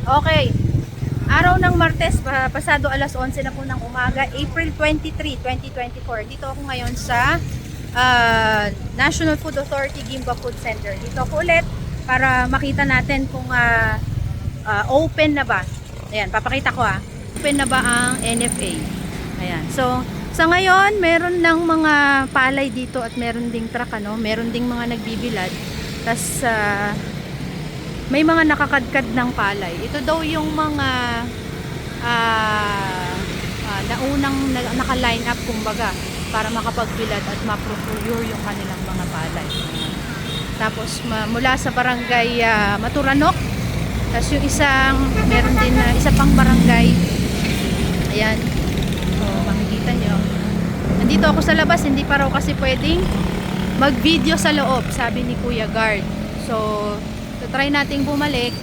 Okay. Araw ng Martes, pa- pasado alas 11 na po ng umaga, April 23, 2024. Dito ako ngayon sa ah, National Food Authority Gimba Food Center. Dito ako ulit para makita natin kung ah, ah, open na ba. Ayan, papakita ko ah. Open na ba ang NFA? Ayan. So, sa ngayon, meron ng mga palay dito at meron ding truck, ano? Meron ding mga nagbibilad. Tapos, ah, may mga nakakadkad ng palay. Ito daw yung mga ah ah, naunang na- naka-line up kumbaga para makapagbilad at ma-procure yung kanilang mga palay. Tapos ma- mula sa barangay ah, Maturanok, tapos yung isang meron din na isa pang barangay. Ayan. So makikita nyo. Nandito ako sa labas, hindi pa raw kasi pwedeng mag-video sa loob, sabi ni Kuya Guard. So try nating bumalik.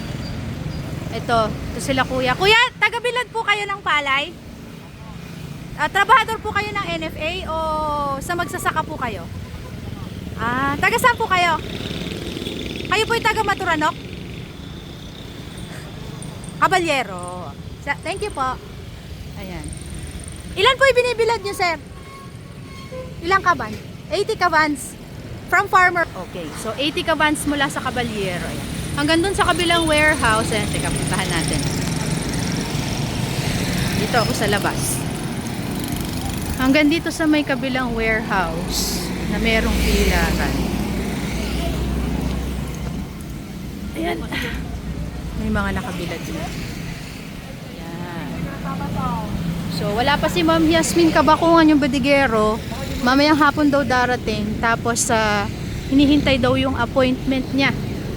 Ito, ito sila kuya. Kuya, taga-bilad po kayo ng palay? Ah, trabahador po kayo ng NFA o sa magsasaka po kayo? Ah, taga saan po kayo? Kayo po yung taga Maturanok? Kabalyero. Thank you po. Ayan. Ilan po yung binibilad nyo, sir? Ilang kaban? 80 kabans. From farmer. Okay. So, 80 kabans mula sa Caballero. Ayan. Hanggang dun sa kabilang warehouse. Ayan, teka, puntahan natin. Dito ako sa labas. Hanggang dito sa may kabilang warehouse na merong pilaran. Ayan. May mga nakabilad din. Ayan. So, wala pa si Ma'am Yasmin Kabakungan yung badigero. Mamayang hapon daw darating. Tapos, sa hinihintay daw yung appointment niya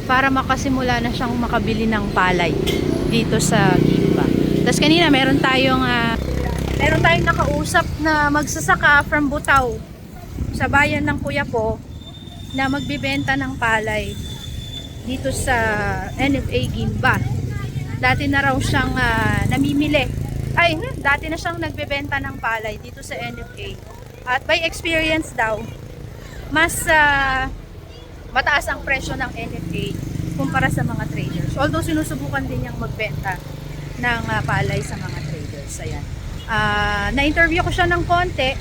para makasimula na siyang makabili ng palay dito sa Gimba. Tapos kanina, meron tayong ah, meron tayong nakausap na magsasaka from Butaw sa bayan ng Kuya po na magbibenta ng palay dito sa NFA Gimba. Dati na raw siyang ah, namimili. Ay, dati na siyang nagbebenta ng palay dito sa NFA. At by experience daw, mas ah, mataas ang presyo ng NFA kumpara sa mga traders. Although sinusubukan din niyang magbenta ng ah, palay sa mga traders. Ayan. Ah, na-interview ko siya ng konti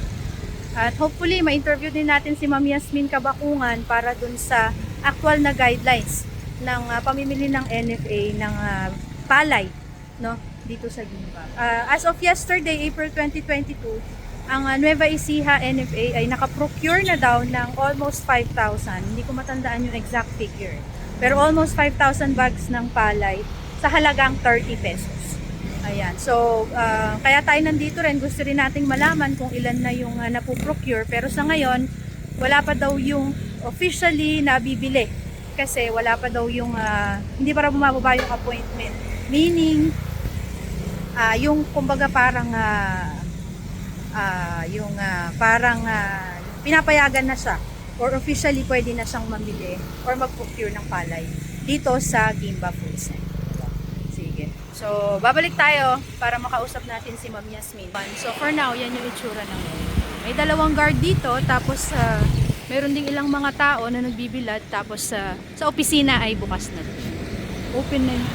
at hopefully ma-interview din natin si Ma'am Yasmin Kabakungan para dun sa actual na guidelines ng ah, pamimili ng NFA ng ah, palay no dito sa Gimba. Ah, as of yesterday, April 2022, ang ah, Nueva Ecija NFA ay nakaprocure na daw ng almost 5,000. Hindi ko matandaan yung exact figure. Pero almost 5,000 bags ng palay sa halagang 30 pesos. Ayan. So, ah, kaya tayo nandito rin. Gusto rin nating malaman kung ilan na yung uh, napuprocure. Pero sa ngayon, wala pa daw yung officially nabibili. Kasi wala pa daw yung, ah, hindi pa raw bumababa yung appointment. Meaning, ah, yung kumbaga parang, ah, ah, yung ah, parang ah, pinapayagan na siya or officially pwede na siyang mamili or mag-procure ng palay dito sa Gimba Food Center. Sige. So, babalik tayo para makausap natin si Ma'am Yasmin. So, for now, yan yung itsura ng May dalawang guard dito, tapos ah, meron ding ilang mga tao na nagbibilad, tapos ah, sa opisina ay bukas na. Open na yun.